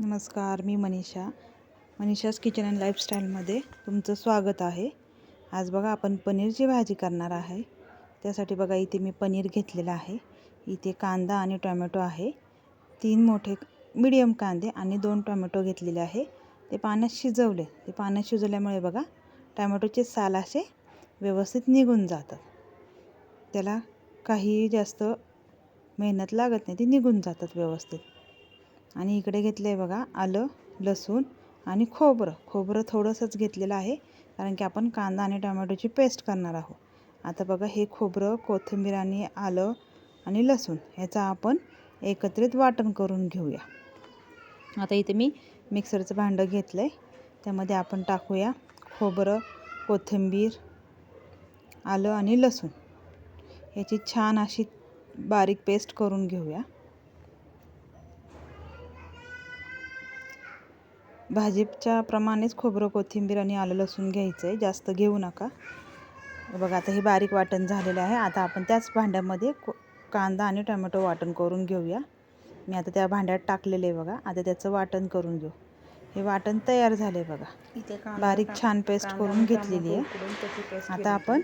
नमस्कार मी Manisha. Manisha's kitchen and लाईफस्टाईलमध्ये तुमचं स्वागत आहे. आज बघा आपण पनीरची भाजी करणार आहे. त्यासाठी बघा इथे मी पनीर घेतलेलं आहे. इथे कांदा आणि टोमॅटो आहे. तीन मोठे मीडियम कांदे आणि दोन टोमॅटो घेतलेले आहे. ते पाण्यात शिजवले. ते पाण्यात शिजवल्यामुळे बघा टोमॅटोचे साल असे व्यवस्थित निघून जातात. त्याला काही जास्त मेहनत लागत नाही ते निघून जातात व्यवस्थित. आणि इकडे घेतलं आहे बघा आलं लसूण आणि खोबरं. खोबरं थोडंसंच घेतलेलं आहे कारण की आपण कांदा आणि टोमॅटोची पेस्ट करणार आहोत. आता बघा हे खोबरं कोथिंबीर आणि आलं आणि लसूण ह्याचा आपण एकत्रित वाटण करून घेऊया. आता इथे मी मिक्सरचं भांडं घेतलं आहे त्यामध्ये आपण टाकूया खोबरं कोथिंबीर आलं आणि लसूण. याची छान अशी बारीक पेस्ट करून घेऊया. भाजीच्या प्रमाणेच खोबरं कोथिंबीर आणि आलं लसूण घ्यायचं आहे जास्त घेऊ नका. बघा आता हे बारीक वाटण झालेलं आहे. आता आपण त्याच भांड्यामध्ये को कांदा आणि टोमॅटो वाटण करून घेऊया. मी आता त्या भांड्यात टाकलेलं आहे बघा. आता त्याचं वाटण करून घेऊ. हे वाटण तयार झाले बघा. बारीक छान पेस्ट करून घेतलेली आहे. आता आपण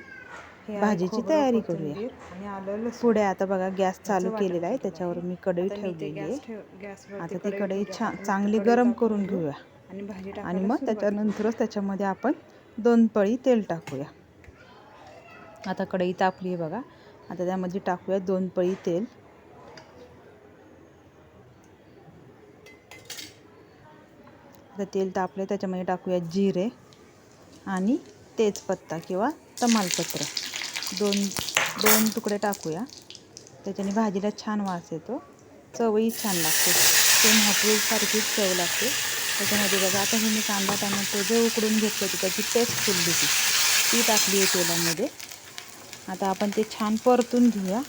भाजीची तयारी करूया. पुढे आता बघा गॅस चालू केलेला आहे. त्याच्यावर मी कढई ठेवलेली आहे. आता ती कढई छान चांगली गरम करून घेऊया. आणि मग त्याच्यानंतरच त्याच्यामध्ये आपण दोन पळी तेल टाकूया. आता कढई तापली आहे बघा. आता त्यामध्ये टाकूया दोन पळी तेल. आता तेल तापले त्याच्यामध्ये टाकूया जिरे आणि तेजपत्ता किंवा तमालपत्र. दोन दोन तुकडे टाकूया. त्याच्याने भाजीला छान वास येतो. चवही छान लागते. सेम हॉटेलसारखीच चव लागते. त्याच्यामध्ये बघा आता हे मी कांदा टोमॅटो जे उकडून घेतलं होतं त्याची पेस्ट फुलली ती ती टाकली आहे तेलामध्ये. आता आपण ते छान परतून घेऊया.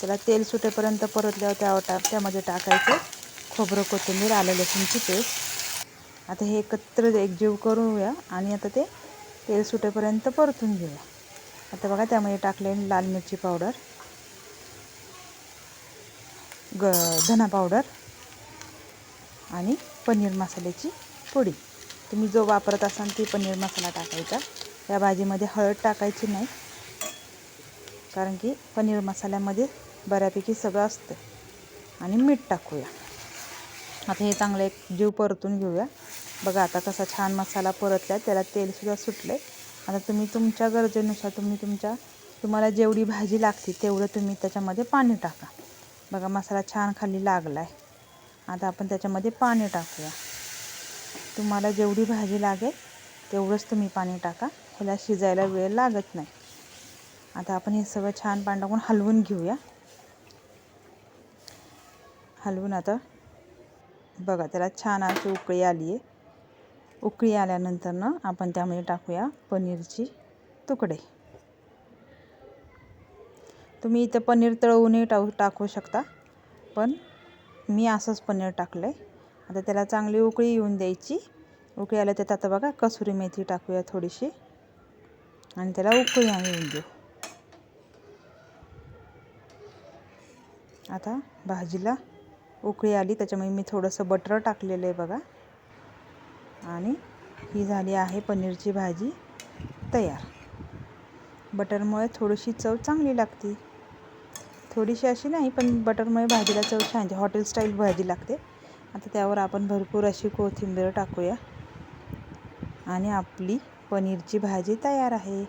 त्याला तेल सुटेपर्यंत परतल्यावर त्यावर टा त्यामध्ये टाकायचं. खोबरं कोथिंबीर आलं लसूणची पेस्ट आता हे एकत्र एकजीव करूया आणि आता ते तेल सुटेपर्यंत परतून घेऊया. आता बघा त्यामध्ये टाकले लाल मिरची पावडर. ग धना पावडर. आणि पनीर मसाल्याची पोडी. तुम्ही जो वापरत असाल ती पनीर मसाला टाकायचा. या भाजीमध्ये हळद टाकायची नाही. कारण की पनीर मसाल्यामध्ये बऱ्यापैकी सगळं असतं. आणि मीठ टाकूया. आता हे चांगलं एक जीव परतून घेऊया. बघा आता कसा छान मसाला परतला त्याला तेलसुद्धा सुटलं आहे आता तुम्ही तुमच्या गरजेनुसार तुम्ही तुमच्या तुम्हाला जेवढी भाजी लागते तेवढं तुम्ही त्याच्यामध्ये पाणी टाका. बघा मसाला छान खाली लागला आहे आता आपण त्याच्यामध्ये पाणी टाकूया. तुम्हाला जेवढी भाजी लागेल तेवढंच तुम्ही पाणी टाका. ह्याला शिजायला वेळ लागत नाही. आता आपण हे सगळं छान पाणी टाकून हलवून घेऊया. हलवून आता बघा त्याला छान अशी उकळी आली आहे उकळी आल्यानंतर ना आपण त्यामध्ये टाकूया पनीरची तुकडे. तुम्ही इथं पनीर तळवूनही टाकू टाकू शकता पण मी असंच पनीर टाकलं आहे आता त्याला चांगली उकळी येऊन द्यायची. उकळी आल्या त्यात आता बघा कसुरी मेथी टाकूया थोडीशी. आणि त्याला उकळी येऊन देऊ. आता भाजीला उकळी आली त्याच्यामुळे मी थोडंसं बटर टाकलेलं आहे बघा. आणि ही झाली आहे पनीरची भाजी तयार. बटरमुळे थोडीशी चव चांगली लागते. थोडीशी अशी नाही पण बटरमुळे भाजीला चव छान येते. हॉटेल स्टाईल भाजी लागते. आता त्यावर आपण भरपूर अशी कोथिंबीर टाकूया. आणि आपली पनीरची भाजी तयार आहे.